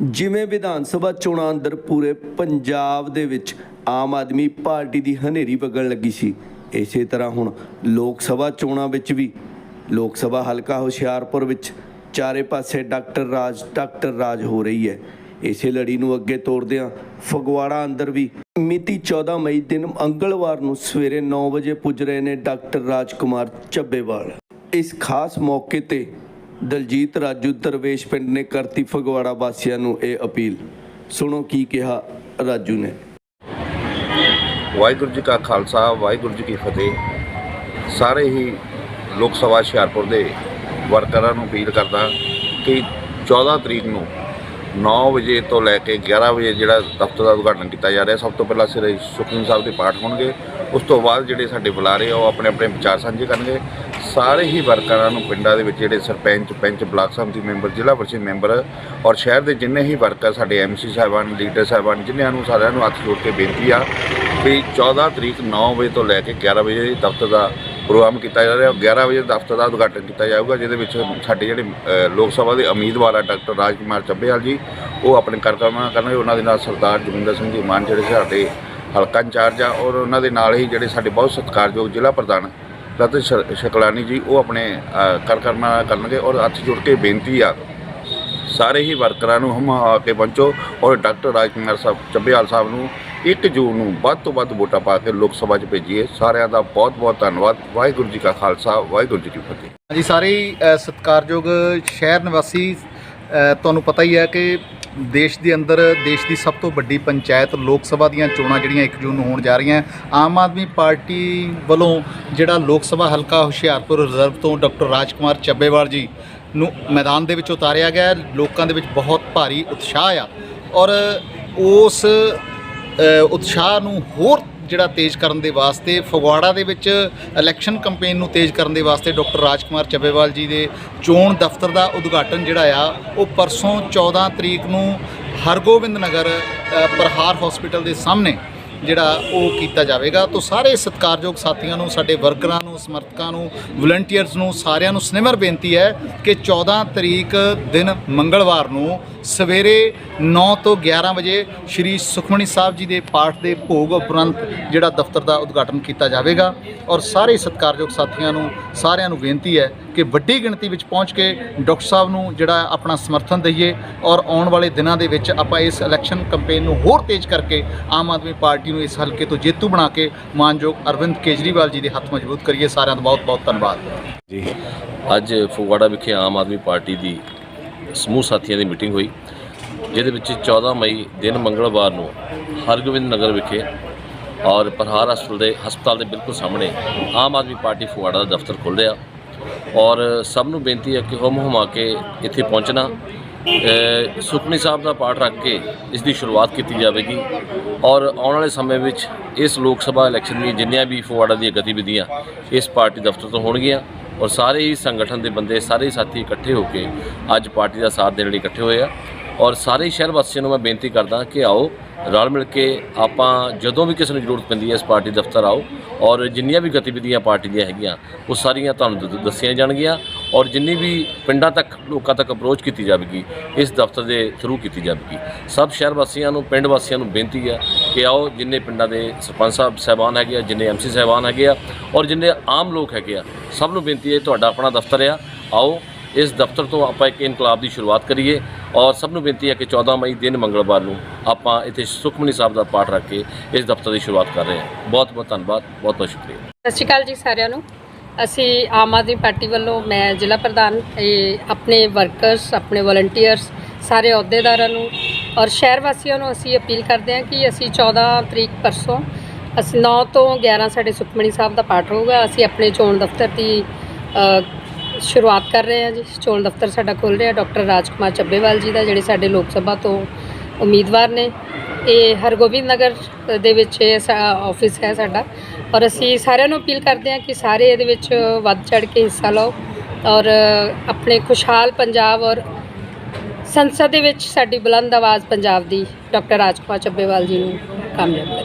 ਜਿਵੇਂ ਵਿਧਾਨ ਸਭਾ ਚੋਣਾਂ ਅੰਦਰ ਪੂਰੇ ਪੰਜਾਬ ਦੇ ਵਿੱਚ ਆਮ ਆਦਮੀ ਪਾਰਟੀ ਦੀ ਹਨੇਰੀ ਵਗਣ ਲੱਗੀ ਸੀ। ਇਸੇ ਤਰ੍ਹਾਂ ਹੁਣ ਲੋਕ ਸਭਾ ਚੋਣਾਂ ਵਿੱਚ ਵੀ, ਲੋਕ ਸਭਾ ਹਲਕਾ ਹੁਸ਼ਿਆਰਪੁਰ ਵਿੱਚ ਚਾਰੇ ਪਾਸੇ ਡਾਕਟਰ ਰਾਜ ਡਾਕਟਰ ਰਾਜ ਹੋ ਰਹੀ ਹੈ। ਇਸੇ ਲੜੀ ਨੂੰ ਅੱਗੇ ਤੋਰਦਿਆਂ ਫਗਵਾੜਾ ਅੰਦਰ ਵੀ ਮਿਤੀ 14 ਮਈ ਦਿਨ ਮੰਗਲਵਾਰ ਨੂੰ ਸਵੇਰੇ 9 ਵਜੇ ਪੁੱਜ ਰਹੇ ਨੇ ਡਾਕਟਰ ਰਾਜਕੁਮਾਰ ਚੱਬੇਵਾਲ ਇਸ ਖਾਸ ਮੌਕੇ ਤੇ ਦਲਜੀਤ ਰਾਜੂ ਦਰਵੇਸ਼ ਪਿੰਡ ਨੇ ਕਰਤੀ ਫਗਵਾੜਾ ਵਾਸੀਆਂ ਨੂੰ ਇਹ ਅਪੀਲ। ਸੁਣੋ ਕੀ ਕਿਹਾ ਰਾਜੂ ਨੇ। ਵਾਹਿਗੁਰੂ ਜੀ ਕਾ ਖਾਲਸਾ, ਵਾਹਿਗੁਰੂ ਜੀ ਕੀ ਫਤਿਹ। ਸਾਰੇ ਹੀ ਲੋਕ ਸਭਾ ਹੁਸ਼ਿਆਰਪੁਰ ਦੇ ਵਰਕਰਾਂ ਨੂੰ ਅਪੀਲ ਕਰਦਾ ਕਿ 14 ਤਰੀਕ ਨੂੰ 9 ਵਜੇ ਤੋਂ ਲੈ ਕੇ 11 ਵਜੇ ਜਿਹੜਾ ਦਫ਼ਤਰ ਦਾ ਉਦਘਾਟਨ ਕੀਤਾ ਜਾ ਰਿਹਾ, ਸਭ ਤੋਂ ਪਹਿਲਾਂ ਸ੍ਰੀ ਸੁਖਮਨੀ ਸਾਹਿਬ ਦੇ ਪਾਠ ਹੋਣਗੇ। ਉਸ ਤੋਂ ਬਾਅਦ ਜਿਹੜੇ ਸਾਡੇ ਬੁਲਾਰੇ ਆ, ਉਹ ਆਪਣੇ ਆਪਣੇ ਵਿਚਾਰ ਸਾਂਝੇ ਕਰਨਗੇ। ਸਾਰੇ ਹੀ ਵਰਕਰਾਂ ਨੂੰ ਪਿੰਡਾਂ ਦੇ ਵਿੱਚ ਜਿਹੜੇ ਸਰਪੰਚ, ਪੰਚ, ਬਲਾਕ ਸਮਿਤੀ ਮੈਂਬਰ, ਜ਼ਿਲ੍ਹਾ ਪਰਿਸ਼ਦ ਮੈਂਬਰ ਔਰ ਸ਼ਹਿਰ ਦੇ ਜਿੰਨੇ ਹੀ ਵਰਕਰ ਸਾਡੇ ਐਮਸੀ ਸਾਹਿਬਾਨ, ਲੀਡਰ ਸਾਹਿਬਾਨ, ਜਿਨ੍ਹਾਂ ਨੂੰ ਸਾਰਿਆਂ ਨੂੰ ਹੱਥ ਜੋੜ ਕੇ ਬੇਨਤੀ ਆ ਵੀ 14 ਤਰੀਕ 9 ਵਜੇ ਤੋਂ ਲੈ ਕੇ 11 ਵਜੇ ਦਫ਼ਤਰ ਦਾ ਪ੍ਰੋਗਰਾਮ ਕੀਤਾ ਜਾ ਰਿਹਾ। 11 ਵਜੇ ਦਫ਼ਤਰ ਦਾ ਉਦਘਾਟਨ ਕੀਤਾ ਜਾਊਗਾ, ਜਿਹਦੇ ਵਿੱਚ ਸਾਡੇ ਜਿਹੜੇ ਲੋਕ ਸਭਾ ਦੇ ਉਮੀਦਵਾਰ ਆ ਡਾਕਟਰ ਰਾਜਕੁਮਾਰ ਚੱਬੇਵਾਲ ਜੀ, ਉਹ ਆਪਣੇ ਕਾਰਜਕ੍ਰਮ ਕਰਨਗੇ। ਉਹਨਾਂ ਦੇ ਨਾਲ ਸਰਦਾਰ ਜਗਿੰਦਰ ਸਿੰਘ ਜੀ ਮਾਨ, ਜਿਹੜੇ ਸਾਡੇ ਹਲਕਾ ਇੰਚਾਰਜ ਆ ਔਰ ਉਹਨਾਂ ਦੇ ਨਾਲ ਹੀ ਜਿਹੜੇ ਸਾਡੇ ਬਹੁਤ ਸਤਿਕਾਰਯੋਗ ਜ਼ਿਲ੍ਹਾ ਪ੍ਰਧਾਨ ਰਤਨ ਸ਼- ਸ਼ਕਲਾਨੀ ਜੀ ਉਹ ਆਪਣੇ ਅ, ਕਾਰਜਕ੍ਰਮ ਕਰਨਗੇ ਔਰ ਹੱਥ ਜੋੜ ਕੇ ਬੇਨਤੀ ਆ ਸਾਰੇ ਹੀ ਵਰਕਰਾਂ ਨੂੰ ਹਮ ਆ ਕੇ ਪਹੁੰਚੋ ਔਰ ਡਾਕਟਰ ਰਾਜਕੁਮਾਰ ਸਾਹਿਬ ਚੱਬੇਵਾਲ ਸਾਹਿਬ ਨੂੰ 1 ਜੂਨ ਨੂੰ ਵੱਧ ਤੋਂ ਵੱਧ ਵੋਟਾਂ ਪਾ ਕੇ ਲੋਕ ਸਭਾ 'ਚ ਭੇਜੀਏ। ਸਾਰਿਆਂ ਦਾ ਬਹੁਤ ਬਹੁਤ ਧੰਨਵਾਦ। ਵਾਹਿਗੁਰੂ ਜੀ ਕਾ ਖਾਲਸਾ ਵਾਹਿਗੁਰੂ ਜੀ ਕੀ ਫਤਿਹ। ਹਾਂਜੀ ਸਾਰੇ ਸਤਿਕਾਰਯੋਗ ਸ਼ਹਿਰ ਨਿਵਾਸੀ ਤੁਹਾਨੂੰ ਪਤਾ ਹੀ ਹੈ ਕਿ ਦੇਸ਼ ਦੇ ਅੰਦਰ ਦੇਸ਼ ਦੀ ਸਭ ਤੋਂ ਵੱਡੀ ਪੰਚਾਇਤ, ਲੋਕ ਸਭਾ ਦੀਆਂ ਚੋਣਾਂ ਜਿਹੜੀਆਂ 1 ਜੂਨ ਨੂੰ ਹੋਣ ਜਾ ਰਹੀਆਂ। ਆਮ ਆਦਮੀ ਪਾਰਟੀ ਵੱਲੋਂ ਜਿਹੜਾ ਲੋਕ ਸਭਾ ਹਲਕਾ ਹੁਸ਼ਿਆਰਪੁਰ ਰਿਜ਼ਰਵ ਤੋਂ ਡਾਕਟਰ ਰਾਜਕੁਮਾਰ ਚੱਬੇਵਾਲ ਜੀ ਨੂੰ ਮੈਦਾਨ ਦੇ ਵਿੱਚ ਉਤਾਰਿਆ ਗਿਆ ਲੋਕਾਂ ਦੇ ਵਿੱਚ ਬਹੁਤ ਭਾਰੀ ਉਤਸ਼ਾਹ ਆ ਔਰ ਉਸ ਉਤਸ਼ਾਹ ਨੂੰ ਹੋਰ ਜਿਹੜਾ ਤੇਜ਼ ਕਰਨ ਦੇ ਵਾਸਤੇ ਫਗਵਾੜਾ ਦੇ ਵਿੱਚ ਇਲੈਕਸ਼ਨ ਕੈਂਪੇਨ ਨੂੰ ਤੇਜ਼ ਕਰਨ ਦੇ ਵਾਸਤੇ ਡਾਕਟਰ ਰਾਜਕੁਮਾਰ ਚੱਬੇਵਾਲ ਜੀ ਦੇ ਚੋਣ ਦਫ਼ਤਰ ਦਾ ਉਦਘਾਟਨ ਜਿਹੜਾ ਆ, ਉਹ ਪਰਸੋਂ 14 ਤਰੀਕ ਨੂੰ ਹਰਗੋਬਿੰਦ ਨਗਰ ਪ੍ਰਹਾਰ ਹਸਪੀਟਲ ਦੇ ਸਾਹਮਣੇ ਜਿਹੜਾ ਉਹ ਕੀਤਾ ਜਾਵੇਗਾ। ਤੋਂ ਸਾਰੇ ਸਤਿਕਾਰਯੋਗ ਸਾਥੀਆਂ ਨੂੰ, ਸਾਡੇ ਵਰਕਰਾਂ ਨੂੰ, ਸਮਰਥਕਾਂ ਨੂੰ ਵਲੰਟੀਅਰਸ ਨੂੰ, ਸਾਰਿਆਂ ਨੂੰ ਸਨਿਮਰ ਬੇਨਤੀ ਹੈ ਕਿ 14 ਤਰੀਕ ਦਿਨ ਮੰਗਲਵਾਰ ਨੂੰ ਸਵੇਰੇ 9 ਤੋਂ 11 ਵਜੇ ਸ਼੍ਰੀ ਸੁਖਮਣੀ ਸਾਹਿਬ ਜੀ ਦੇ ਪਾਠ ਦੇ ਭੋਗ ਉਪਰੰਤ ਜਿਹੜਾ ਦਫ਼ਤਰ ਦਾ ਉਦਘਾਟਨ ਕੀਤਾ ਜਾਵੇਗਾ। ਔਰ ਸਾਰੇ ਸਤਿਕਾਰਯੋਗ ਸਾਥੀਆਂ ਨੂੰ, ਸਾਰਿਆਂ ਨੂੰ ਬੇਨਤੀ ਹੈ ਕਿ ਵੱਡੀ ਗਿਣਤੀ ਵਿੱਚ ਪਹੁੰਚ ਕੇ ਡਾਕਟਰ ਸਾਹਿਬ ਨੂੰ ਜਿਹੜਾ ਆਪਣਾ ਸਮਰਥਨ ਦਈਏ। ਔਰ ਆਉਣ ਵਾਲੇ ਦਿਨਾਂ ਦੇ ਵਿੱਚ ਆਪਾਂ ਇਸ ਇਲੈਕਸ਼ਨ ਕੈਂਪੇਨ ਨੂੰ ਹੋਰ ਤੇਜ਼ ਕਰਕੇ ਆਮ ਆਦਮੀ ਪਾਰਟੀ ਨੂੰ ਇਸ ਹਲਕੇ ਤੋਂ ਜੇਤੂ ਬਣਾ ਕੇ ਮਾਨਯੋਗ ਅਰਵਿੰਦ ਕੇਜਰੀਵਾਲ ਜੀ ਦੇ ਹੱਥ ਮਜ਼ਬੂਤ ਕਰੀਏ। ਸਾਰਿਆਂ ਦਾ ਬਹੁਤ ਬਹੁਤ ਧੰਨਵਾਦ। ਜੀ। ਅੱਜ ਫਗਵਾੜਾ ਵਿਖੇ ਆਮ ਆਦਮੀ ਪਾਰਟੀ ਦੀ ਸਮੂਹ ਸਾਥੀਆਂ ਦੀ ਮੀਟਿੰਗ ਹੋਈ, ਜਿਹਦੇ ਵਿੱਚ 14 ਮਈ ਦਿਨ ਮੰਗਲਵਾਰ ਨੂੰ ਹਰਗੋਬਿੰਦ ਨਗਰ ਵਿਖੇ ਔਰ ਪ੍ਰਹਾਰ ਹਸਪਤਾਲ ਦੇ ਹਸਪਤਾਲ ਦੇ ਬਿਲਕੁਲ ਸਾਹਮਣੇ ਆਮ ਆਦਮੀ ਪਾਰਟੀ ਫਗਵਾੜਾ ਦਾ ਦਫ਼ਤਰ ਖੁੱਲ੍ਹ ਰਿਹਾ। ਔਰ ਸਭ ਨੂੰ ਬੇਨਤੀ ਹੈ ਕਿ ਹੁਮ ਹੁਮਾ ਕੇ ਇੱਥੇ ਪਹੁੰਚਣਾ ਸੁਖਮਨੀ ਸਾਹਿਬ ਦਾ ਪਾਠ ਰੱਖ ਕੇ ਇਸ ਦੀ ਸ਼ੁਰੂਆਤ ਕੀਤੀ ਜਾਵੇਗੀ ਔਰ ਆਉਣ ਵਾਲੇ ਸਮੇਂ ਵਿੱਚ ਇਸ ਲੋਕ ਸਭਾ ਇਲੈਕਸ਼ਨ ਦੀਆਂ ਜਿੰਨੀਆਂ ਵੀ ਫਗਵਾੜਾ ਦੀਆਂ ਗਤੀਵਿਧੀਆਂ ਇਸ ਪਾਰਟੀ ਦਫ਼ਤਰ ਤੋਂ ਹੋਣਗੀਆਂ ਔਰ ਸਾਰੇ ਹੀ ਸੰਗਠਨ ਦੇ ਬੰਦੇ, ਸਾਰੇ ਹੀ ਸਾਥੀ ਇਕੱਠੇ ਹੋ ਕੇ ਅੱਜ ਪਾਰਟੀ ਦਾ ਸਾਥ ਦੇਣ ਲਈ ਇਕੱਠੇ ਹੋਏ ਆ। ਔਰ ਸਾਰੇ ਸ਼ਹਿਰ ਵਾਸੀਆਂ ਨੂੰ ਮੈਂ ਬੇਨਤੀ ਕਰਦਾ ਕਿ ਆਓ, ਰਲ ਮਿਲ ਕੇ ਆਪਾਂ ਜਦੋਂ ਵੀ ਕਿਸੇ ਨੂੰ ਜ਼ਰੂਰਤ ਪੈਂਦੀ ਹੈ ਇਸ ਪਾਰਟੀ ਦਫ਼ਤਰ ਆਓ ਔਰ ਜਿੰਨੀਆਂ ਵੀ ਗਤੀਵਿਧੀਆਂ ਪਾਰਟੀ ਦੀਆਂ ਹੈਗੀਆਂ, ਉਹ ਸਾਰੀਆਂ ਤੁਹਾਨੂੰ ਦ- ਦੱਸੀਆਂ ਜਾਣਗੀਆਂ ਔਰ ਜਿੰਨੀ ਵੀ ਪਿੰਡਾਂ ਤੱਕ, ਲੋਕਾਂ ਤੱਕ ਅਪਰੋਚ ਕੀਤੀ ਜਾਵੇਗੀ, ਇਸ ਦਫ਼ਤਰ ਦੇ ਥਰੂ ਕੀਤੀ ਜਾਵੇਗੀ। ਸਭ ਸ਼ਹਿਰ ਵਾਸੀਆਂ ਨੂੰ, ਪਿੰਡ ਵਾਸੀਆਂ ਨੂੰ ਬੇਨਤੀ ਹੈ ਕਿ ਆਓ, ਜਿੰਨੇ ਪਿੰਡਾਂ ਦੇ ਸਰਪੰਚ ਸਾਹਿਬ ਸਹਿਬਾਨ ਹੈਗੇ ਆ, ਜਿੰਨੇ ਐਮਸੀ ਸਹਿਬਾਨ ਹੈਗੇ ਆ ਔਰ ਜਿੰਨੇ ਆਮ ਲੋਕ ਹੈਗੇ ਆ, ਸਭ ਨੂੰ ਬੇਨਤੀ ਹੈ ਤੁਹਾਡਾ ਆਪਣਾ ਦਫ਼ਤਰ ਆ। ਆਓ, ਇਸ ਦਫ਼ਤਰ ਤੋਂ ਆਪਾਂ ਇੱਕ ਇਨਕਲਾਬ ਦੀ ਸ਼ੁਰੂਆਤ ਕਰੀਏ ਔਰ ਸਭ ਨੂੰ ਬੇਨਤੀ ਹੈ ਕਿ 14 ਮਈ ਦਿਨ ਮੰਗਲਵਾਰ ਨੂੰ ਆਪਾਂ ਇੱਥੇ ਸੁਖਮਨੀ ਸਾਹਿਬ ਦਾ ਪਾਠ ਰੱਖ ਕੇ ਇਸ ਦਫ਼ਤਰ ਦੀ ਸ਼ੁਰੂਆਤ ਕਰ ਰਹੇ ਹਾਂ। ਬਹੁਤ ਬਹੁਤ ਧੰਨਵਾਦ, ਬਹੁਤ ਬਹੁਤ ਸ਼ੁਕਰੀਆ। ਸਤਿ ਸ਼੍ਰੀ ਅਕਾਲ ਜੀ ਸਾਰਿਆਂ ਨੂੰ। ਅਸੀਂ ਆਮ ਆਦਮੀ ਪਾਰਟੀ ਵੱਲੋਂ ਮੈਂ ਜ਼ਿਲ੍ਹਾ ਪ੍ਰਧਾਨ ਆਪਣੇ ਵਰਕਰਸ ਆਪਣੇ ਵਲੰਟੀਅਰਸ ਸਾਰੇ ਅਹੁਦੇਦਾਰਾਂ ਨੂੰ ਔਰ ਸ਼ਹਿਰ ਵਾਸੀਆਂ ਨੂੰ ਅਸੀਂ ਅਪੀਲ ਕਰਦੇ ਹਾਂ ਕਿ ਅਸੀਂ 14 ਤਰੀਕ ਪਰਸੋਂ, ਅਸੀਂ 9 ਤੋਂ 11 ਸਾਡੇ ਸੁਖਮਣੀ ਸਾਹਿਬ ਦਾ ਪਾਠ ਹੋਊਗਾ। ਅਸੀਂ ਆਪਣੇ ਚੋਣ ਦਫ਼ਤਰ ਦੀ ਸ਼ੁਰੂਆਤ ਕਰ ਰਹੇ ਹਾਂ ਜੀ। ਚੋਣ ਦਫ਼ਤਰ ਸਾਡਾ ਖੁੱਲ ਰਿਹਾ। ਡਾਕਟਰ ਰਾਜਕੁਮਾਰ ਚੱਬੇਵਾਲ ਜੀ ਦਾ, ਜਿਹੜੇ ਸਾਡੇ ਲੋਕ ਸਭਾ ਤੋਂ ਉਮੀਦਵਾਰ ਨੇ। ਇਹ ਹਰਗੋਬਿੰਦ ਨਗਰ ਦੇ ਵਿੱਚ ਇਹ ਆਫਿਸ ਹੈ ਸਾਡਾ। ਔਰ ਅਸੀਂ ਸਾਰਿਆਂ ਨੂੰ ਅਪੀਲ ਕਰਦੇ ਹਾਂ ਕਿ ਸਾਰੇ ਇਹਦੇ ਵਿੱਚ ਵੱਧ ਚੜ ਕੇ ਹਿੱਸਾ ਲਓ। ਔਰ ਆਪਣੇ ਖੁਸ਼ਹਾਲ ਪੰਜਾਬ ਔਰ ਸੰਸਦ ਦੇ ਵਿੱਚ ਸਾਡੀ ਬੁਲੰਦ ਆਵਾਜ਼ ਪੰਜਾਬ ਦੀ ਡਾਕਟਰ ਰਾਜਕੁਮਾਰ ਚੱਬੇਵਾਲ ਜੀ ਨੂੰ ਕਾਮਯਾਬ ਕਰੋ।